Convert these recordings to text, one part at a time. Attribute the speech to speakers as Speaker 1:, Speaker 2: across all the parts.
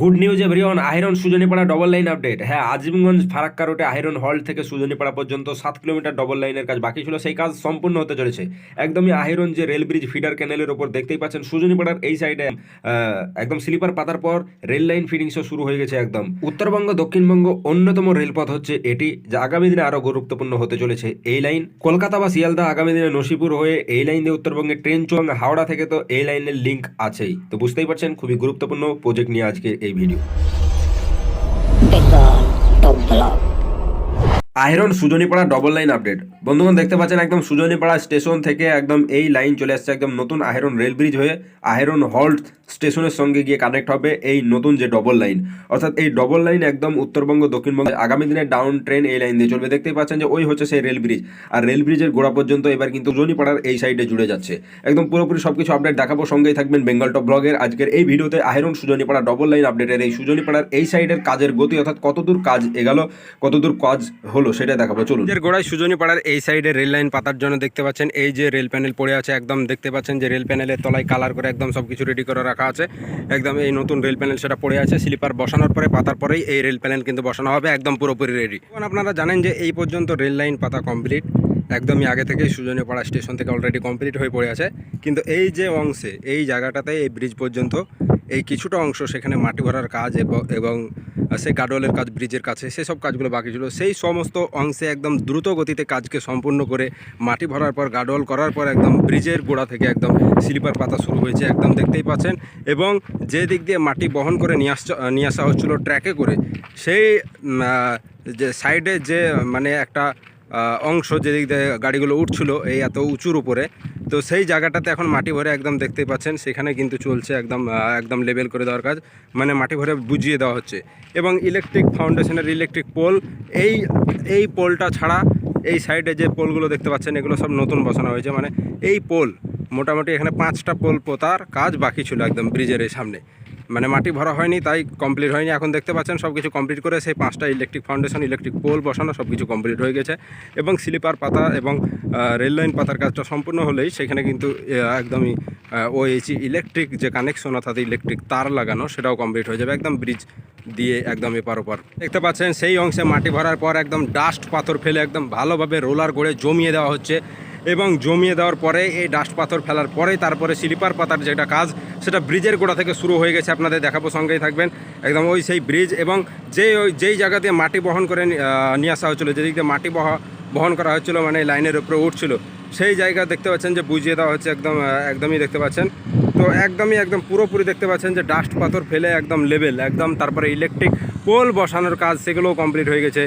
Speaker 1: Good news everyone Ahiran Sujnipara double line update হ্যাঁ আজিমগঞ্জ ফারাক্কা রোডে আহিরন হল থেকে সুজনীপাড়া পর্যন্ত সাত কিলোমিটার ডবল লাইনের কাজ বাকি ছিল। সেই কাজ সম্পূর্ণ হতে চলেছে। একদমই আহিরন যে রেল ব্রিজ ফিডার ক্যানেলের ওপর দেখতেই পাচ্ছেন সুজনীপাড়ার এই সাইডে একদম স্লিপার পাতার পর রেল লাইন ফিটিংসও শুরু হয়ে গেছে একদম। উত্তরবঙ্গ, দক্ষিণবঙ্গ অন্যতম রেলপথ হচ্ছে এটি, যা আগামী দিনে আরও গুরুত্বপূর্ণ হতে চলেছে এই লাইন কলকাতা বা শিয়ালদা আগামী দিনে নসিপুর হয়ে এই লাইন দিয়ে উত্তরবঙ্গে ট্রেন চং হাওড়া থেকে তো এই লাইনের লিঙ্ক আছেই। তো বুঝতেই পারছেন, খুবই গুরুত্বপূর্ণ প্রজেক্ট নিয়ে আজকে এই video Ahiran Sujnipara double line update বন্ধুগণ, দেখতে পাচ্ছেন একদম সুজনীপাড়া স্টেশন থেকে একদম এই লাইন চলে আসছে একদম নতুন আয়রন রেল ব্রিজ হয়ে আয়রন হল্ট স্টেশনের সঙ্গে গিয়ে কানেক্ট হবে এই নতুন যে ডবল লাইন অর্থাৎ এই ডবল লাইন একদম উত্তরবঙ্গ দক্ষিণবঙ্গ আগামী দিনে ডাউন ট্রেন এই লাইন দিয়ে চলবে। দেখতেই পাচ্ছেন যে ওই হচ্ছে সেই রেল ব্রিজ আর রেল ব্রিজের গোড়া পর্যন্ত এবার কিন্তু সুজনীপাড়ার এই সাইডে জুড়ে যাচ্ছে। একদম পুরোপুরি সব কিছু আপডেট দেখাবো, সঙ্গেই থাকবেন বেঙ্গল টপ ব্লগের আজকের এই ভিডিওতে আয়রন সুজনীপাড়া ডবল লাইন আপডেটের এই সুজনীপাড়ার এই সাইডের কাজের গতি, অর্থাৎ কতদূর কাজ এগাল, কতদূর কাজ হলো সেটা দেখাবো চলুন।
Speaker 2: এর গোড়ায় সুজনী পাড়ার এই সাইডে রেল লাইন পাতার জন্য দেখতে পাচ্ছেন এই যে রেল প্যানেল পড়ে আছে একদম দেখতে পাচ্ছেন যে রেল প্যানেলের তলায় কালার করে একদম সব কিছু রেডি করে রাখা আছে। একদম এই নতুন রেল প্যানেল সেটা পড়ে আছে স্লিপার বসানোর পরে পাতার পরেই এই রেল প্যানেল কিন্তু বসানো হবে একদম পুরোপুরি রেডি এখন আপনারা জানেন যে এই পর্যন্ত রেল লাইন পাতা কমপ্লিট একদমই আগে থেকেই সুজনীপাড়া স্টেশন থেকে অলরেডি কমপ্লিট হয়ে পড়ে আছে। কিন্তু এই যে অংশে এই জায়গাটাতে এই ব্রিজ পর্যন্ত এই কিছুটা অংশ সেখানে মাটি ভরার কাজ এবং সেই গাডোয়ালের কাজ, ব্রিজের কাছে সেসব কাজগুলো বাকি ছিল। সেই সমস্ত অংশে একদম দ্রুত গতিতে কাজকে সম্পূর্ণ করে মাটি ভরার পর, গাডোয়াল করার পর একদম ব্রিজের গোড়া থেকে একদম স্লিপার পাতা শুরু হয়েছে, একদম দেখতেই পাচ্ছেন। এবং যে দিক দিয়ে মাটি বহন করে নিয়ে আসছে, নিয়ে আসা হচ্ছিল ট্র্যাকে করে, সেই যে সাইডে যে মানে একটা অংশ যেদিক দিয়ে গাড়িগুলো উঠছিল, এই এত উঁচুর উপরে তো সেই জায়গাটাতে এখন মাটি ভরে একদম দেখতেই পাচ্ছেন, সেখানে কিন্তু চলছে একদম একদম লেবেল করে দেওয়ার কাজ মানে মাটি ভরে বুঝিয়ে দেওয়া হচ্ছে। এবং ইলেকট্রিক ফাউন্ডেশনের ইলেকট্রিক পোল এই এই পোলটা ছাড়া এই সাইডে যে পোলগুলো দেখতে পাচ্ছেন, এগুলো সব নতুন বসানো হয়েছে মানে এই পোল মোটামুটি এখানে পাঁচটা পোল পোতার কাজ বাকি ছিল একদম ব্রিজের এই সামনে। মানে মাটি ভরা হয়নি, তাই কমপ্লিট হয়নি। এখন দেখতে পাচ্ছেন সব কিছু কমপ্লিট করে সেই পাঁচটা ইলেকট্রিক ফাউন্ডেশন ইলেকট্রিক পোল বসানো সব কিছু কমপ্লিট হয়ে গেছে। এবং স্লিপার পাতা এবং রেল লাইন পাতার কাজটা সম্পূর্ণ হলেই সেখানে কিন্তু একদমই ওএইচি ইলেকট্রিক যে কানেকশন অর্থাৎ ইলেকট্রিক তার লাগানো, সেটাও কমপ্লিট হয়ে যাবে। একদম ব্রিজ দিয়ে একদম এপার ওপার। দেখতে পাচ্ছেন সেই অংশে মাটি ভরার পর একদম ডাস্ট পাথর ফেলে একদম ভালোভাবে রোলার করে জমিয়ে দেওয়া হচ্ছে। এবং জমিয়ে দেওয়ার পরে এই ডাস্ট পাথর ফেলার পরে তারপরে স্লিপার পাতার যেটা কাজ সেটা ব্রিজের গোড়া থেকে শুরু হয়ে গেছে, আপনাদের দেখাবো, সঙ্গেই থাকবেন। একদম ওই সেই ব্রিজ এবং যে ওই, যেই জায়গা দিয়ে মাটি বহন করে নিয়ে আসা হচ্ছিল যেদিক দিয়ে মাটি বহ, বহন করা হচ্ছিল মানে লাইনের উপরে উঠছিল, সেই জায়গা দেখতে পাচ্ছেন যে বুঝিয়ে দেওয়া হচ্ছে একদম একদমই দেখতে পাচ্ছেন। তো একদমই, একদম পুরোপুরি দেখতে পাচ্ছেন যে ডাস্ট পাথর ফেলে একদম লেভেল একদম তারপরে ইলেকট্রিক পোল বসানোর কাজ সেগুলোও কমপ্লিট হয়ে গেছে।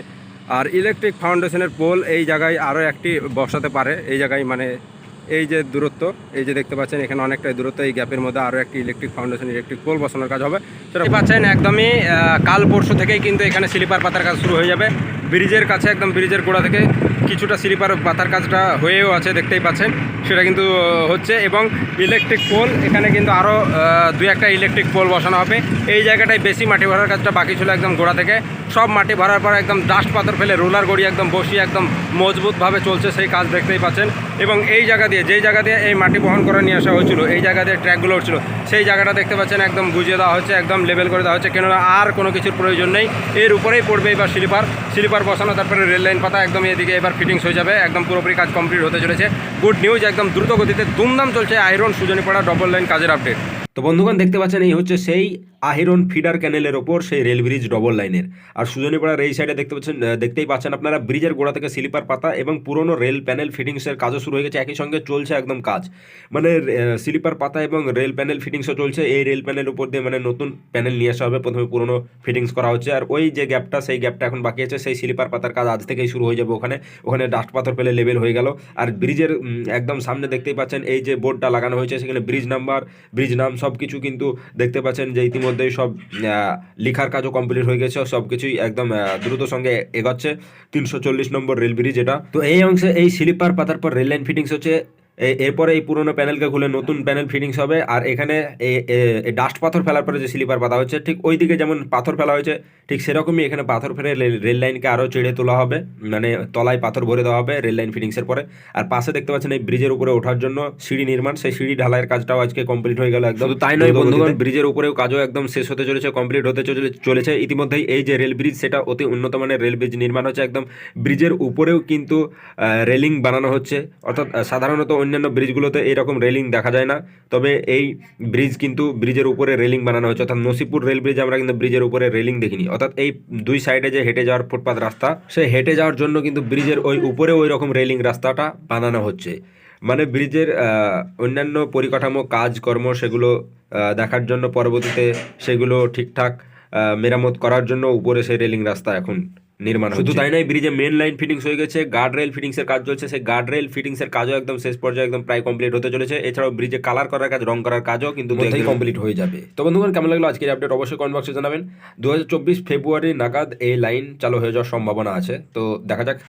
Speaker 2: আর ইলেকট্রিক ফাউন্ডেশনের পোল এই জায়গায় আরও একটি বসাতে পারে, এই জায়গায় মানে এই যে দূরত্ব, এই যে দেখতে পাচ্ছেন, এখানে অনেকটাই দূরত্ব, এই গ্যাপের মধ্যে আরও একটি ইলেকট্রিক ফাউন্ডেশন ইলেকট্রিক পোল বসানোর কাজ হবে। সেটা পাচ্ছেন, একদমই কাল পরশু থেকেই কিন্তু এখানে স্লিপার পাতার কাজ শুরু হয়ে যাবে। ব্রিজের কাছে একদম ব্রিজের গোড়া থেকে কিছুটা স্লিপার পাতার কাজটা হয়েও আছে, দেখতেই পাচ্ছেন। সেটা কিন্তু হচ্ছে এবং ইলেকট্রিক পোল এখানে কিন্তু আরও দুই একটা ইলেকট্রিক পোল বসানো হবে। এই জায়গাটায় বেশি মাটি ভরার কাজটা বাকি ছিল একদম গোড়া থেকে। সব মাটি ভরার পর একদম ডাস্ট পাথর ফেলে রোলার গড়ি একদম বসিয়ে একদম মজবুতভাবে চলছে সেই কাজ দেখতেই পাচ্ছেন। এবং এই জায়গা দিয়ে, যেই জায়গা দিয়ে এই মাটি বহন করে নিয়ে আসা হয়েছিল, এই জায়গা দিয়ে ট্র্যাকগুলো উঠছিল, সেই জায়গাটা দেখতে পাচ্ছেন একদম বুঝিয়ে দেওয়া হচ্ছে একদম লেভেল করে দেওয়া হচ্ছে কেননা আর কোনো কিছুর প্রয়োজন নেই। এর উপরেই পড়বে এবার স্লিপার। স্লিপার বসানো, তারপরে রেল লাইন পাতা একদম এদিকে এবার ফিটিংস হয়ে যাবে, একদম পুরোপুরি কাজ কমপ্লিট হতে চলেছে। গুড নিউজ একদম দ্রুত গতিতে দুমদাম চলছে আয়রন সুজনীপাড়া ডবল লাইন কাজের আপডেট
Speaker 1: তো বন্ধুগণ, দেখতে পাচ্ছেন, এই হচ্ছে সেই আহিরন ফিডার ক্যানেলের ওপর সেই রেল ব্রিজ ডবল লাইনের আর সুজনীপাড়ার এই সাইডে দেখতে পাচ্ছেন দেখতেই পাচ্ছেন আপনারা, ব্রিজের গোড়া থেকে স্লিপার পাতা এবং পুরনো রেল প্যানেল ফিটিংসের কাজও শুরু হয়ে গেছে, একই সঙ্গে চলছে একদম কাজ। মানে স্লিপার পাতা এবং রেল প্যানেল ফিটিংসও চলছে, এই রেল প্যানেল উপর দিয়ে মানে নতুন প্যানেল নিয়ে আসা হবে, প্রথমে পুরনো ফিটিংস করা হচ্ছে, আর ওই যে গ্যাপটা সেই গ্যাপটা এখন বাকি আছে, সেই স্লিপার পাতার কাজ আজ থেকেই শুরু হয়ে যাবে ওখানে ওখানে ডাস্ট পাথর ফেলে লেভেল হয়ে গেল। আর ব্রিজের একদম সামনে দেখতেই পাচ্ছেন, এই যে বোর্ডটা লাগানো হয়েছে, সেখানে ব্রিজ নাম্বার ব্রিজ নাম সব কিছু কিন্তু দেখতে পাচ্ছেন যে ইতিমধ্যেই সব লিখার কাজও কমপ্লিট হয়ে গেছে, সব কিছুই একদম দ্রুত সঙ্গে এগোচ্ছে। তিনশো চল্লিশ নম্বর রেল ব্রিজ এটা। তো এই অংশে এই স্লিপার পাতার পর রেল লাইন ফিটিংস হচ্ছে এরপরে এই পুরোনো প্যানেলকে খুলে নতুন প্যানেল ফিটিংস হবে। আর এখানে ডাস্ট পাথর ফেলার পরে যে স্লিপার পাতা হচ্ছে ঠিক ওই দিকে যেমন পাথর ফেলা হয়েছে ঠিক সেরকমই এখানে পাথর ফেলে রেল- লাইনকে আরও চেড়ে তোলা হবে। মানে তলায় পাথর ভরে দেওয়া হবে রেল লাইন ফিটিংসের পরে। আর পাশে দেখতে পাচ্ছেন এই ব্রিজের উপরে ওঠার জন্য সিঁড়ি নির্মাণ। সেই সিঁড়ি ঢালাইয়ের কাজটাও আজকে কমপ্লিট হয়ে গেল একদম
Speaker 2: তাই নয় বন্ধুগণ,
Speaker 1: ব্রিজের উপরেও কাজও একদম শেষ হতে চলেছে কমপ্লিট হতে চলে- চলেছে। ইতিমধ্যেই এই যে রেল ব্রিজ সেটা অতি উন্নত মানের রেল ব্রিজ নির্মাণ হচ্ছে একদম। ব্রিজের উপরেও কিন্তু রেলিং বানানো হচ্ছে। অর্থাৎ সাধারণত অন্যান্য ব্রিজগুলোতে এইরকম রেলিং দেখা যায় না। তবে এই ব্রিজ কিন্তু ব্রিজের উপরে রেলিং বানানো হচ্ছে অর্থাৎ নসিপুর রেল ব্রিজ আমরা কিন্তু ব্রিজের উপরে রেলিং দেখিনি। অর্থাৎ এই দুই সাইডে যে হেঁটে যাওয়ার ফুটপাথ রাস্তা, সে হেঁটে যাওয়ার জন্য কিন্তু ব্রিজের ওই উপরে ওই রকম রেলিং রাস্তাটা বানানো হচ্ছে। মানে ব্রিজের অন্যান্য পরিকাঠামো, কাজকর্ম সেগুলো দেখার জন্য পরবর্তীতে সেগুলো ঠিকঠাক মেরামত করার জন্য উপরে সেই রেলিং রাস্তা এখন নির্মাণ শুধু তাই নয় ব্রিজে মেন লাইন ফিটিংস হয়ে গেছে গার্ড রেল ফিটিংস এর কাজ চলছে। সেই গার্ড রেল ফিটিংস এর কাজও একদম শেষ পর্যায়ে একদম প্রায় কমপ্লিট হতে চলেছে। এছাড়াও ব্রিজে কালার করার কাজ রং করার কাজও কিন্তু কমপ্লিট হয়ে যাবে। তো বন্ধুগণ কেমন লাগল আজকের আপডেট অবশ্যই কমেন্ট বক্সে জানাবেন। দু হাজার চব্বিশ ফেব্রুয়ারি নাগাদ এই লাইন চালু হয়ে যাওয়ার সম্ভাবনা আছে। তো দেখা যাক।